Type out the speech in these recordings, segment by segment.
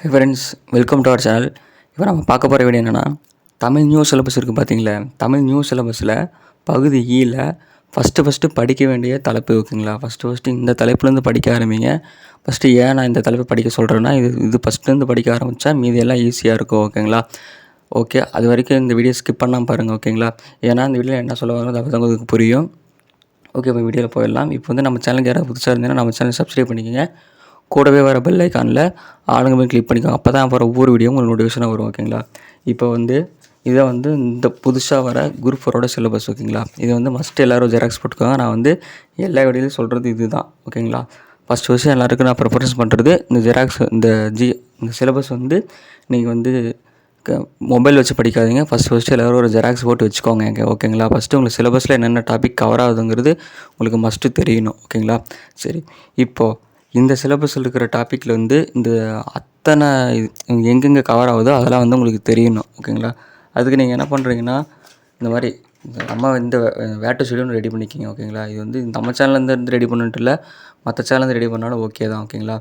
Hi friends welcome to our channel இப்போ நம்ம பார்க்க போகிற வீடியோ என்னென்னா தமிழ் நியூ சிலபஸ் இருக்குது பார்த்தீங்களா தமிழ் நியூ சிலபஸில் பகுதி ஈயில் ஃபஸ்ட்டு ஃபஸ்ட்டு படிக்க வேண்டிய தலைப்பு ஓகேங்களா ஃபஸ்ட்டு ஃபஸ்ட்டு இந்த தலைப்புலேருந்து படிக்க ஆரம்பிங்க. ஃபஸ்ட்டு ஏன் நான் இந்த தலைப்பை படிக்க சொல்கிறேன்னா இது இது ஃபஸ்ட்டுலேருந்து படிக்க ஆரம்பித்தா மீதி எல்லாம் ஈஸியாக இருக்கும் ஓகேங்களா ஓகே அது வரைக்கும் இந்த வீடியோ ஸ்கிப் பண்ணாமல் பாருங்கள் ஓகேங்களா ஏன்னா இந்த வீடியோவில் என்ன சொல்ல வரோம் தான் உங்களுக்கு புரியும். ஓகே இப்போ வீடியோவில் போயிடலாம். இப்போ வந்து நம்ம சேனலுக்கு யாராவது புதுசாக இருந்தீங்கன்னா நம்ம சேனல் சப்ஸ்கிரைப் பண்ணிக்கோங்க. கூடவே வர பெல் ஐக்கானில் ஆளுங்க மேலே கிளிக் பண்ணிக்கோங்க. அப்போ தான் அப்புறம் ஒவ்வொரு வீடியோ உங்களுக்கு நோட்டிஃபிகேஷனாக வரும் ஓகேங்களா இப்போ வந்து இதை வந்து இந்த புதுசாக வர குரூப் ஃபோரோட சிலபஸ் ஓகேங்களா இது வந்து மஸ்ட் எல்லோரும் ஜெராக்ஸ் போட்டுக்கோங்க. நான் வந்து எல்லா வீடியோலையும் சொல்கிறது இது தான் ஓகேங்களா ஃபஸ்ட் வருஷம் எல்லாருக்கும் நான் ப்ரிஃபரன்ஸ் பண்ணுறது இந்த ஜெராக்ஸ் இந்த ஜி இந்த சிலபஸ் வந்து நீங்கள் வந்து க மொபைல் வச்சு படிக்காதீங்க. ஃபஸ்ட் ஃபஸ்ட்டு எல்லோரும் ஒரு ஜெராக்ஸ் போட்டு வச்சுக்கோங்க எங்க ஓகேங்களா ஃபஸ்ட்டு உங்களுக்கு சிலபஸில் என்னென்ன டாபிக் கவர் ஆகுதுங்கிறது உங்களுக்கு மஸ்ட்டு தெரியணும் ஓகேங்களா சரி இப்போது இந்த சிலபஸில் இருக்கிற டாப்பிக்கில் வந்து இந்த அத்தனை இது எங்கெங்கே கவர் ஆகுதோ அதெல்லாம் வந்து உங்களுக்கு தெரியணும் ஓகேங்களா? அதுக்கு நீங்கள் என்ன பண்ணுறீங்கன்னா இந்த மாதிரி இந்த நம்ம இந்த வேட்டு ஷெடியூல் ரெடி பண்ணிக்கிங்க ஓகேங்களா? இது வந்து நம்ம சேனல்லேருந்து இருந்து ரெடி பண்ணிட்டு இல்லை மற்ற சேனல்லேருந்து ரெடி பண்ணாலும் ஓகே தான் ஓகேங்களா?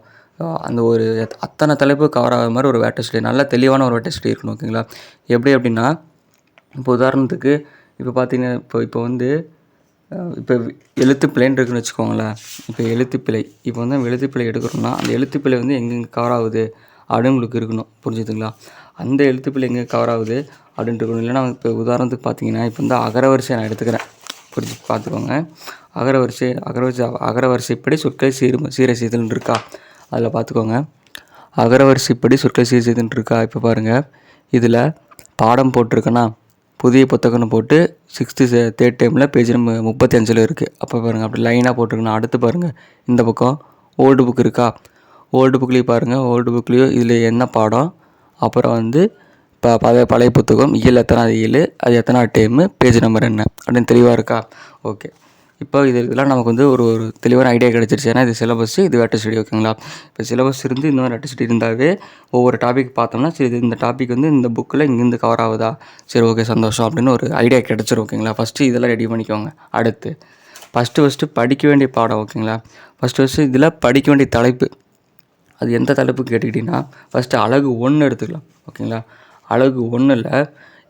அந்த ஒரு அத்தனை தலைப்பு கவர் ஆகிற மாதிரி ஒரு வேட்டை ஸ்டடி நல்ல தெளிவான ஒரு வேட்டை ஸ்டடி இருக்கணும் ஓகேங்களா? எப்படி அப்படின்னா இப்போ உதாரணத்துக்கு இப்போ பார்த்தீங்கன்னா இப்போ இப்போ வந்து இப்போ எழுத்துப்பிழைன்னு இருக்குன்னு வச்சுக்கோங்களேன். இப்போ எழுத்துப்பிழை இப்போ வந்து நம்ம எழுத்துப்பிழை எடுக்கிறோம்னா அந்த எழுத்துப்பிழை வந்து எங்கெங்கே கவர் ஆகுது அப்படின்னு உங்களுக்கு இருக்கணும். புரிஞ்சுதுங்களா? அந்த எழுத்துப்பிழை எங்கே கவர் ஆகுது அப்படின்ட்டு இருக்கணும். இல்லைன்னா இப்போ உதாரணத்துக்கு பார்த்தீங்கன்னா இப்போ வந்து அகரவரிசை நான் எடுத்துக்கிறேன். புரிஞ்சு பார்த்துக்கோங்க. அகரவரிசை அகரவரிசை அகரவரிசைப்படி சொற்களை சீர் சீரை செய்தல் இருக்கா? அதில் பார்த்துக்கோங்க. அகரவரிசைப்படி சொற்களை சீர் இருக்கா? இப்போ பாருங்கள் இதில் பாடம் போட்டிருக்கேன்னா புதிய புத்தகம்னு போட்டு சிக்ஸ்த்து தேர்ட் டைமில் பேஜ் நம்பர் முப்பத்தி அஞ்சில் இருக்குது அப்போ பாருங்கள் அப்படி லைனாக போட்டிருக்கணும். அடுத்து பாருங்கள் இந்த பக்கம் ஓல்டு புக் இருக்கா? ஓல்டு புக்லேயும் பாருங்கள் ஓல்டு புக்லேயும் இதில் என்ன பாடம்? அப்புறம் வந்து இப்போ பழைய பழைய புத்தகம் இயல் எத்தனாவது இயல் அது எத்தனாவது டைமு பேஜ் நம்பர் என்ன? அப்படின்னு தெளிவாக இருக்கா? ஓகே இப்போ இது இதெல்லாம் நமக்கு வந்து ஒரு ஒரு தெளிவான ஐடியா கிடச்சிருச்சு. ஏன்னா இது சிலபஸ் இது வேட்ட ஸ்டடி ஓகேங்களா இப்போ சிலபஸ் இருந்து இந்த மாதிரி வேட்டர் ஸ்டடி இருந்தாவே ஒவ்வொரு டாபிக் பார்த்தோம்னா சரி இது இந்த டாபிக் வந்து இந்த புக்கில் இங்கேருந்து கவர் ஆகுதா? சரி ஓகே சந்தோஷம் அப்படின்னு ஒரு ஐடியா கிடச்சிரும் ஓகேங்களா ஃபஸ்ட்டு இதெல்லாம் ரெடி பண்ணிக்கோங்க. அடுத்து ஃபஸ்ட்டு ஃபஸ்ட்டு படிக்க வேண்டிய பாடம் ஓகேங்களா ஃபஸ்ட்டு ஃபஸ்ட்டு இதில் படிக்க வேண்டிய தலைப்பு. அது எந்த தலைப்பு கேட்டுக்கிட்டிங்கன்னா ஃபஸ்ட்டு அழகு ஒன்று எடுத்துக்கலாம் ஓகேங்களா அழகு ஒன்றில்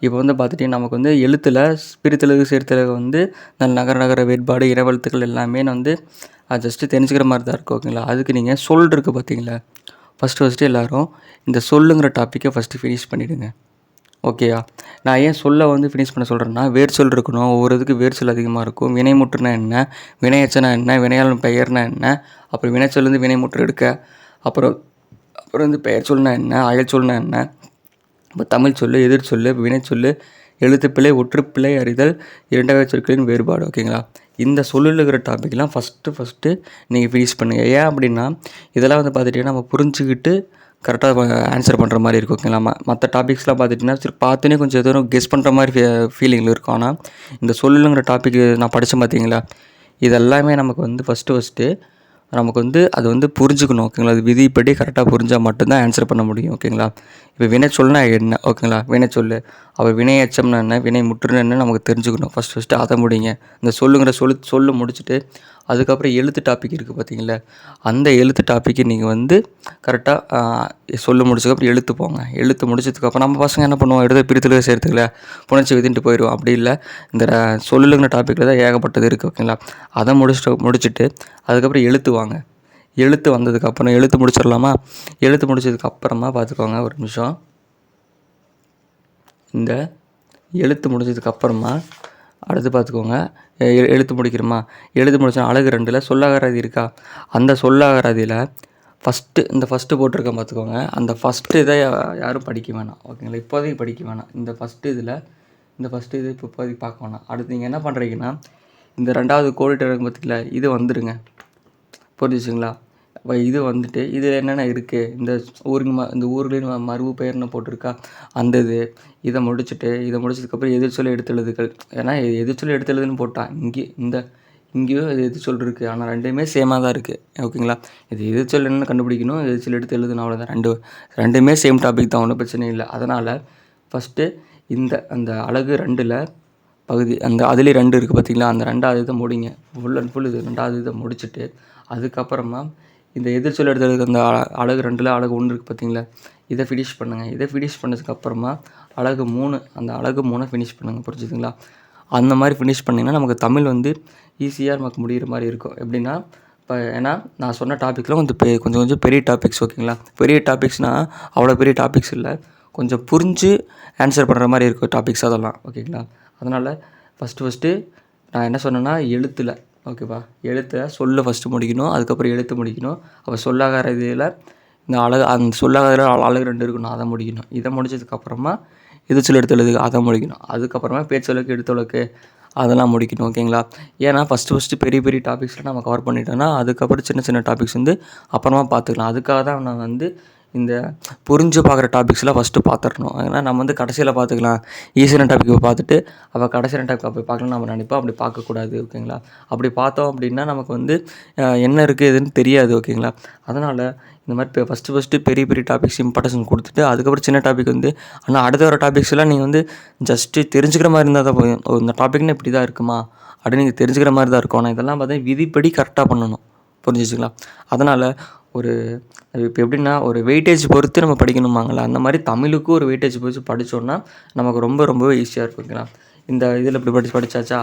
இப்போ வந்து பார்த்துட்டிங்கன்னா நமக்கு வந்து எழுத்தில் பிரித்தெழுகு சேர்த்தெழுகு வந்து இந்த நகர நகர வேறுபாடு இனவெழுத்துக்கள் எல்லாமே வந்து அது ஜஸ்ட்டு தெரிஞ்சுக்கிற மாதிரி தான் இருக்குது ஓகேங்களா அதுக்கு நீங்கள் சொல் இருக்குது பார்த்தீங்களா? ஃபஸ்ட்டு ஃபஸ்ட்டு எல்லோரும் இந்த சொல்லுங்கிற டாப்பிக்கை ஃபஸ்ட்டு ஃபினிஷ் பண்ணிவிடுங்க ஓகேயா நான் ஏன் சொல்ல வந்து ஃபினிஷ் பண்ண சொல்கிறேன்னா வேர்ச்சொல் இருக்கணும். ஒவ்வொரு இதுக்கு வேர்ச்சொல் அதிகமாக இருக்கும். வினைமுற்றுனா என்ன? வினையச்சனா என்ன? வினையாளன் பெயர்னா என்ன? அப்புறம் வினைச்சொல்லேருந்து வினைமுற்று எடுக்க. அப்புறம் அப்புறம் வந்து பெயர் சொல்னா என்ன? அயல் சொல்னா என்ன? இப்போ தமிழ் சொல்லு எதிர் சொல்லு வினைச்சொல்லு எழுத்துப்பிழை ஒற்றுப்பிழை அறிதல் இரண்டாவது சொற்களின் வேறுபாடு ஓகேங்களா இந்த சொல்லில் இருக்கிற டாபிக்லாம் ஃபஸ்ட்டு ஃபஸ்ட்டு நீங்கள் ஃபினிஷ் பண்ணுங்கள் ஏன் அப்படின்னா இதெல்லாம் வந்து பார்த்துட்டிங்கன்னா நம்ம புரிஞ்சுக்கிட்டு கரெக்டாக ஆன்சர் பண்ணுற மாதிரி இருக்கும் ஓகேங்களா மற்ற டாபிக்ஸ்லாம் பார்த்துட்டிங்கன்னா சரி பார்த்தோன்னே கொஞ்சம் தூரம் கெஸ் பண்ணுற மாதிரி ஃபீலிங்கில் இருக்கும். ஆனால் இந்த சொல்லுங்கிற டாபிக் நான் படித்தேன் பார்த்தீங்களா இதெல்லாமே நமக்கு வந்து ஃபஸ்ட்டு ஃபஸ்ட்டு நமக்கு வந்து அது வந்து புரிஞ்சுக்கணும் ஓகேங்களா? அது விதிப்படி கரெக்டாக புரிஞ்சால் மட்டும்தான் ஆன்சர் பண்ண முடியும் ஓகேங்களா? இப்போ வினைச்சொல்னால் என்ன? ஓகேங்களா? வினை சொல்லு அப்போ வினை எச்சம்னா என்ன வினை முற்றுனா என்ன நமக்கு தெரிஞ்சுக்கணும். ஃபஸ்ட் ஃபஸ்ட்டு அதை முடிங்க. இந்த சொல்லுங்கிற சொல்லு சொல்லு முடிச்சுட்டு அதுக்கப்புறம் எழுத்து டாபிக் இருக்குது பார்த்தீங்களா? அந்த எழுத்து டாப்பிக்கு நீங்கள் வந்து கரெக்டாக சொல்லு முடிச்சதுக்கப்புறம் எழுத்து போங்க. எழுத்து முடிச்சதுக்கப்புறம் நம்ம பசங்க என்ன பண்ணுவோம்? எடுத்து பிரித்துல சேர்த்துக்கல புணர்ச்சி விதின்ட்டு போயிடுவோம் அப்படி இல்லை. இந்த சொல்லுங்கிற டாப்பிக்கில் தான் ஏகப்பட்டது இருக்குது ஓகேங்களா? அதை முடிச்சுட்டு முடிச்சுட்டு அதுக்கப்புறம் எழுத்து வாங்க. எழுத்து வந்ததுக்கப்புறம் எழுத்து முடிச்சிடலாமா? எழுத்து முடிச்சதுக்கப்புறமா பார்த்துக்கோங்க ஒரு நிமிஷம். இந்த எழுத்து முடிஞ்சதுக்கப்புறமா அடுத்து பார்த்துக்கோங்க. எ- எழுத்து முடிக்கிறோமா? எழுத்து முடிச்சோன்னா அழகு ரெண்டில் சொல்லாகராதி இருக்கா? அந்த சொல்லாகராதியில் ஃபஸ்ட்டு இந்த ஃபஸ்ட்டு போட்டிருக்கேன் பார்த்துக்கோங்க. அந்த ஃபஸ்ட்டு இதை யாரும் படிக்க வேணாம். ஓகேங்களா? இப்போதைக்கு படிக்க வேணாம். இந்த ஃபஸ்ட்டு இதில் இந்த ஃபஸ்ட்டு இது இப்போ இப்போதைக்கு பார்க்க வேணாம். அடுத்து நீங்கள் என்ன பண்ணுறீங்கன்னா இந்த ரெண்டாவது கோடிட்டு பார்த்திங்களா இது வந்துடுங்க புரிஞ்சுச்சுங்களா? இது வந்துட்டு இதில் என்னென்ன இருக்குது இந்த ஊருக்கு ம இந்த ஊர்லேயும் ம- பெயர்னு போட்டிருக்கா? அந்த இது இதை முடிச்சுட்டு இதை முடிச்சதுக்கப்புறம் எதிர்ச்சொல் எடுத்தெழுதுகள். ஏன்னா இது எதிர்ச்சொல் எடுத்தெழுதுன்னு போட்டான் இங்கே இந்த இங்கேயும் இது எதிர்ச்சொல் இருக்குது ஆனால் ரெண்டுமே சேமாக தான் இருக்குது ஓகேங்களா? இது எதிர்ச்சொல் என்னன்னு கண்டுபிடிக்கணும் எதிர்ச்சொல் எடுத்து எழுதணும் அவ்வளோதான் ரெண்டு ரெண்டுமே சேம் டாபிக் தான் ஒன்றும் பிரச்சனை இல்லை. அதனால் ஃபஸ்ட்டு இந்த அந்த அழகு ரெண்டில் பகுதி அந்த அதுலேயே ரெண்டு இருக்குது பார்த்தீங்களா அந்த ரெண்டாவது இதை முடிங்க. ஃபுல் அண்ட் ஃபுல் இது ரெண்டாவது இதை முடிச்சுட்டு அதுக்கப்புறமா இந்த எதிர்ச்சொல் எடுத்ததுக்கு அந்த அ- அழகு ரெண்டில் அழகு ஒன்று இருக்குது பார்த்தீங்களா இதை ஃபினிஷ் பண்ணுங்கள் இதை ஃபினிஷ் பண்ணதுக்கப்புறமா அழகு மூணு அந்த அழகு மூணை ஃபினிஷ் பண்ணுங்கள் புரிஞ்சுதுங்களா? அந்த மாதிரி ஃபினிஷ் பண்ணிங்கன்னா நமக்கு தமிழ் வந்து ஈஸியாக நமக்கு முடிகிற மாதிரி இருக்கும். எப்படின்னா இப்போ ஏன்னா நான் சொன்ன டாப்பிக்கில் கொஞ்சம் பெ கொஞ்சம் கொஞ்சம் பெரிய டாபிக்ஸ் ஓகேங்களா பெரிய டாபிக்ஸ்னால் அவ்வளோ பெரிய டாபிக்ஸ் இல்லை. கொஞ்சம் புரிஞ்சு ஆன்சர் பண்ணுற மாதிரி இருக்கும் டாபிக்ஸ் அதெல்லாம் ஓகேங்களா அதனால் ஃபஸ்ட்டு ஃபஸ்ட்டு நான் என்ன சொன்னேன்னா எழுத்தில் ஓகேவா எழுத்தை சொல்ல ஃபஸ்ட்டு முடிக்கணும் அதுக்கப்புறம் எழுத்து முடிக்கணும். அப்போ சொல்லாகார இதில் இந்த அழகு அந்த சொல்லாகார அழகு ரெண்டு இருக்கணும் அதை முடிக்கணும். இதை முடிச்சதுக்கப்புறமா எதிர்ச்சொல் எடுத்து அதை முடிக்கணும். அதுக்கப்புறமா பேச்சொலுக்கு எடுத்தொழுக்கு அதெல்லாம் முடிக்கணும் ஓகேங்களா? ஏன்னா ஃபஸ்ட்டு ஃபஸ்ட்டு பெரிய பெரிய டாபிக்ஸ்லாம் நம்ம கவர் பண்ணிட்டோம்னா அதுக்கப்புறம் சின்ன சின்ன டாபிக்ஸ் வந்து அப்புறமா பார்த்துக்கலாம். அதுக்காக தான் நான் வந்து இந்த புரிஞ்சு பார்க்குற டாபிக்ஸ்லாம் ஃபஸ்ட்டு பார்த்துடணும் ஏன்னா நம்ம வந்து கடைசியில் பார்த்துக்கலாம் ஈஸியான டாப்பிக்கை பார்த்துட்டு அப்போ கடைசியான டாபிக் அப்படி பார்க்கலாம் நம்ம நினைப்போம். அப்படி பார்க்கக்கூடாது ஓகேங்களா அப்படி பார்த்தோம் அப்படின்னா நமக்கு வந்து என்ன இருக்குது எதுன்னு தெரியாது ஓகேங்களா அதனால் இந்த மாதிரி இப்போ ஃபஸ்ட்டு ஃபஸ்ட்டு பெரிய பெரிய டாபிக்ஸ் இம்பார்ட்டன்ஸ் கொடுத்துட்டு அதுக்கப்புறம் சின்ன டாபிக் வந்து ஆனால் அடுத்த வர டாபிக்ஸ்லாம் நீங்கள் வந்து ஜஸ்ட்டு தெரிஞ்சுக்கிற மாதிரி இருந்தால் தான் போதும். இந்த டாபிக்னு இப்படி தான் இருக்குமா? அப்படின்னு நீங்கள் தெரிஞ்சுக்கிற மாதிரி தான் இருக்கும். ஆனால் இதெல்லாம் பார்த்தா விதிப்படி கரெக்டாக பண்ணணும். புரிஞ்சுச்சுங்களா? அதனால் ஒரு இப்போ எப்படின்னா ஒரு வெயிட்டேஜ் பொறுத்து நம்ம படிக்கணுமாங்களா? அந்த மாதிரி தமிழுக்கும் ஒரு வெயிட்டேஜ் பொறுத்து படித்தோன்னா நமக்கு ரொம்ப ரொம்பவே ஈஸியாக இருக்குங்களா இந்த இதில் இப்படி படிச்சு படிச்சாச்சா?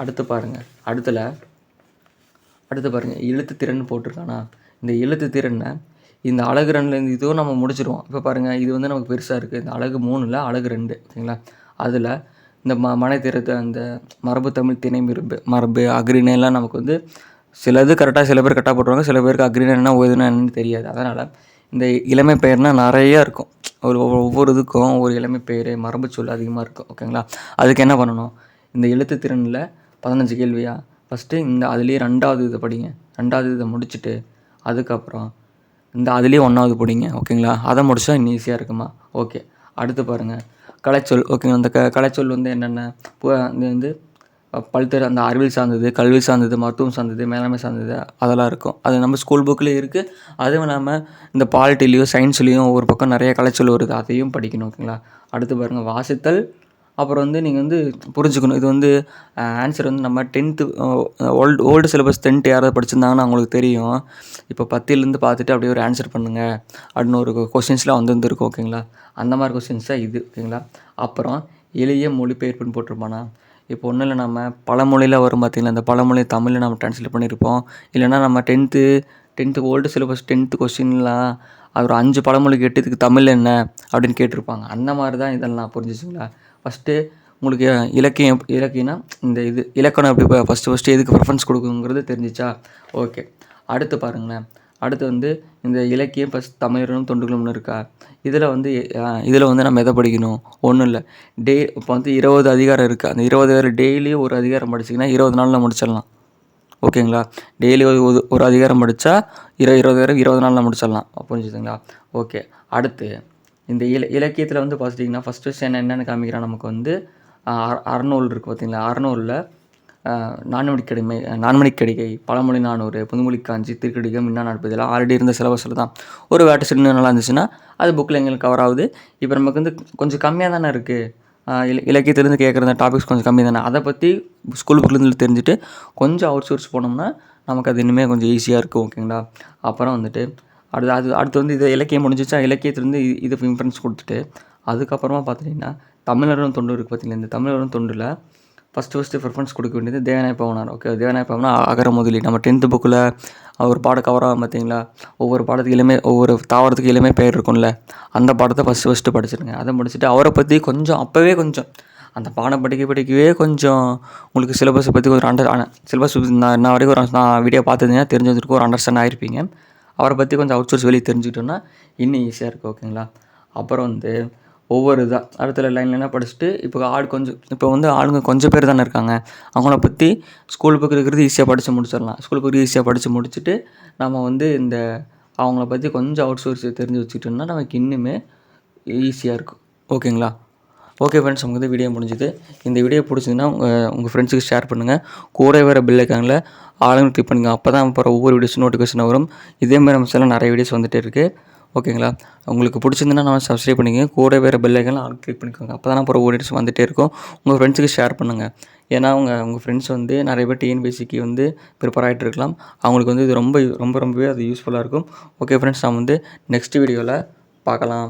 அடுத்து பாருங்கள் அடுத்தில் அடுத்து பாருங்கள் எழுத்து திறன் போட்டிருக்கானா? இந்த எழுத்து திறனை இந்த அழகு ரெண்டுலேருந்து இதுவும் நம்ம முடிச்சிடுவோம் இப்போ பாருங்கள் இது வந்து நமக்கு பெருசாக இருக்குது இந்த அழகு மூணில் அழகு ரெண்டு ஓகேங்களா? அதில் இந்த ம மனை திறத்தை அந்த மரபு தமிழ் திணை மரபு மரபு அக்ரிணைலாம் நமக்கு வந்து சில இது கரெக்டாக சில பேர் கரெக்டாக போட்டுருவாங்க சில பேருக்கு அக்ரிணைனா ஓதுனா என்னன்னு தெரியாது. அதனால் இந்த இளமை பெயர்னால் நிறையா இருக்கும். ஒரு ஒவ்வொரு- ஒவ்வொரு இதுக்கும் ஒரு இளமை பெயர் மரபு சொல் அதிகமாக இருக்கும் ஓகேங்களா? அதுக்கு என்ன பண்ணணும்? இந்த எழுத்து திறனில் பதினஞ்சு கேள்வியா? ஃபஸ்ட்டு இந்த அதுலேயே ரெண்டாவது இதை படிங்க. ரெண்டாவது இதை முடிச்சுட்டு அதுக்கப்புறம் இந்த அதுலேயே ஒன்றாவது படிங்க ஓகேங்களா? அதை முடிச்சா இன்னும் ஈஸியாக இருக்குமா? ஓகே. அடுத்து பாருங்கள் கலைச்சொல் ஓகேங்களா? அந்த க கலைச்சொல் வந்து என்னென்ன? இது வந்து பல்தர அந்த அறிவியல் சார்ந்தது கல்வி சார்ந்தது மருத்துவம் சார்ந்தது மேலாண்மை சார்ந்தது அதெல்லாம் இருக்கும். அது நம்ம ஸ்கூல் புக்லேயும் இருக்குது அதுவும் இல்லாமல் இந்த பாலிட்டிலையும் சயின்ஸ்லேயும் ஒவ்வொரு பக்கம் நிறைய கலைச்சொல் வருது. அதையும் படிக்கணும் ஓகேங்களா? அடுத்து பாருங்கள் வாசித்தல். அப்புறம் வந்து நீங்கள் வந்து புரிஞ்சுக்கணும். இது வந்து ஆன்சர் வந்து நம்ம tenth old old syllabus tenth யாராவது படிச்சிருந்தாங்கன்னா அவங்களுக்கு தெரியும். இப்போ பத்திலேருந்து பார்த்துட்டு அப்படியே ஒரு ஆன்சர் பண்ணுங்கள் அப்படின்னு ஒரு கொஷின்ஸ்லாம் வந்துருந்துருக்கும் ஓகேங்களா? அந்த மாதிரி கொஸ்டின்ஸ் தான் இது ஓகேங்களா? அப்புறம் எளிய மொழிபெயர்ப்புன்னு போட்டிருப்பானா? இப்போ ஒன்றும் இல்லை நம்ம பழமொழியில் வரும் பார்த்திங்களா இந்த பழமொழி தமிழில் நம்ம ட்ரான்ஸ்லேட் பண்ணியிருப்போம் இல்லைன்னா நம்ம tenth tenth old syllabus tenth கொஸ்டின்லாம் அது ஒரு அஞ்சு பழமொழி கேட்டு இதுக்கு தமிழ் என்ன? அப்படின்னு கேட்டிருப்பாங்க. அந்த மாதிரி தான் இதெல்லாம் புரிஞ்சுச்சுங்களா? ஃபஸ்ட்டு உங்களுக்கு இலக்கியம் இலக்கியம்னா இந்த இது இலக்கணம் எப்படி ஃபஸ்ட்டு ஃபஸ்ட்டு எதுக்கு ப்ரிஃபரன்ஸ் கொடுக்குங்கிறது தெரிஞ்சிச்சா? ஓகே அடுத்து பாருங்களேன். அடுத்து வந்து இந்த இலக்கியம் ப்ளஸ் தமிழரும் தொண்டுகளும்னு இருக்கா? இதில் வந்து இதில் வந்து நம்ம எதை படிக்கணும்? ஒன்றும் இல்லை. டே இப்போ வந்து இருபது அதிகாரம் இருக்குது அந்த இருபது வேறு டெய்லியும் ஒரு அதிகாரம் படிச்சிங்கன்னா இருபது நாளில் முடிச்சிடலாம். ஓகேங்களா? டெய்லி ஒரு ஒரு- அதிகாரம் படித்தா இரு இருபது நேரம் இருபது நாளில் முடிச்சிடலாம். புரிஞ்சுதுங்களா? ஓகே. அடுத்து இந்த இல இலக்கியத்தில் வந்து பார்த்துட்டிங்கன்னா ஃபஸ்ட் ஃபஸ்ட் என்ன என்னென்னு காமிக்கிறான். நமக்கு வந்து அ- அறநூல் இருக்குது பார்த்தீங்களா அறநூலில் நான்மணிக்கடிமை நான்மணிக்கடிகை பழமொழி நானூறு புதுமொழி காஞ்சி திருக்கடிகம் மின்னா நாற்பது இதெல்லாம் ஆல்ரெடி இருந்த சிலபஸில் தான். ஒரு வேட்டை சின்ன நல்லா இருந்துச்சுன்னா அது புக்கில் எங்களுக்கு கவர் ஆகுது. இப்போ நமக்கு வந்து கொஞ்சம் கம்மியாக தானே இருக்குது இல இலக்கியத்துலேருந்து கேட்குற டாபிக்ஸ் கொஞ்சம் கம்மி தானே? அதை பற்றி ஸ்கூல் புக்லேருந்து தெரிஞ்சுட்டு கொஞ்சம் அவுட் சோர்ஸ் போனோம்னா நமக்கு அது இனிமேல் கொஞ்சம் ஈஸியாக இருக்கும் ஓகேங்களா அப்புறம் வந்துட்டு அடுத்து அது அடுத்து வந்து இது இலக்கியம் முடிஞ்சிச்சா? இலக்கியத்துலேருந்து இது இம்பார்ட்டன்ஸ் கொடுத்துட்டு அதுக்கப்புறமா பார்த்துட்டிங்கன்னா தமிழரும் தொண்டு இருக்குது பார்த்தீங்களா இந்த தமிழரும் தொண்டில் ஃபஸ்ட்டு ஃபஸ்ட்டு ப்ரிஃபரன்ஸ் கொடுக்க வேண்டியது தேவநாய பவனார் ஓகே தேவநாய பவனா அகர முதலி நம்ம டென்த்து புக்கில் ஒரு பாடம் கவர் ஆகும் பார்த்தீங்களா? ஒவ்வொரு பாடத்துக்கு இளமை ஒவ்வொரு தாவரத்துக்கு இளமை பேர் இருக்கும்ல. அந்த பாடத்தை ஃபஸ்ட்டு ஃபஸ்ட்டு படிச்சிருங்க. அதை முடிச்சுட்டு அவரை பற்றி கொஞ்சம் அப்போவே கொஞ்சம் அந்த பாடம் படிக்க படிக்கவே கொஞ்சம் உங்களுக்கு சிலபஸை பற்றி ஒரு அண்டர் சிலபஸ் நான் என்ன வரைக்கும் ஒரு நான் வீடியோ பார்த்துருந்தீங்கன்னா தெரிஞ்சு வந்திருக்கும் ஒரு அண்டர்ஸ்டாண்ட் ஆகிருப்பீங்க அவரை பற்றி கொஞ்சம் அவுட் சோர்ஸ் வெளியே தெரிஞ்சுக்கிட்டோன்னா இன்னும் ஈஸியாக இருக்கும் ஓகேங்களா அப்புறம் வந்து ஒவ்வொரு இதாக அடுத்த லைன் லைனாக படிச்சுட்டு இப்போ ஆள் கொஞ்சம் இப்போ வந்து ஆளுங்க கொஞ்சம் பேர் தானே இருக்காங்க. அவங்கள பற்றி ஸ்கூல் புக் இருக்கிறது ஈஸியாக படித்து முடிச்சிடலாம். ஸ்கூல் புக் ஈஸியாக படித்து முடிச்சுட்டு நம்ம வந்து இந்த அவங்கள பற்றி கொஞ்சம் அவுட் சோர்ஸ் தெரிஞ்சு வச்சுக்கிட்டோம்னா நமக்கு இன்னுமே ஈஸியாக இருக்கும். ஓகேங்களா? ஓகே ஃப்ரெண்ட்ஸ் உங்களுக்கு வந்து வீடியோ முடிஞ்சுது. இந்த வீடியோ பிடிச்சதுன்னா உங்கள் உங்கள் ஃப்ரெண்ட்ஸுக்கு ஷேர் பண்ணுங்கள் கூட வேறு பில் ஐக்கானில் ஆளுங்க கிளிக் பண்ணுங்கள் அப்போ தான் அப்புறம் ஒவ்வொரு வீடியோஸ் நோட்டிஃபிகேஷன் வரும். இதேமாதிரி நம்ம சேனல் நிறைய வீடியோஸ் வந்துட்டே இருக்குது ஓகேங்களா? உங்களுக்கு பிடிச்சிருந்துன்னா நான் சப்ஸ்கிரைப் பண்ணிக்கோங்க. கூட வேறு பெல்லைக்கெல்லாம் ஆல் கிளிக் பண்ணிக்கோங்க. அப்போ தான் அப்புறம் ஓடிட்ஸ் வந்துகிட்டே வந்துட்டே இருக்கும். உங்கள் ஃப்ரெண்ட்ஸுக்கு ஷேர் பண்ணுங்கள் ஏன்னா அவங்க உங்கள் ஃப்ரெண்ட்ஸ் வந்து நிறைய பேர் டிஎன்பிசிக்கு வந்து ப்ரிப்பேர் ஆகிட்டு இருக்கலாம். அவங்களுக்கு வந்து இது ரொம்ப ரொம்ப ரொம்பவே அது யூஸ்ஃபுல்லாக இருக்கும். ஓகே ஃப்ரெண்ட்ஸ் நான் வந்து நெக்ஸ்ட் வீடியோவில் பார்க்கலாம்.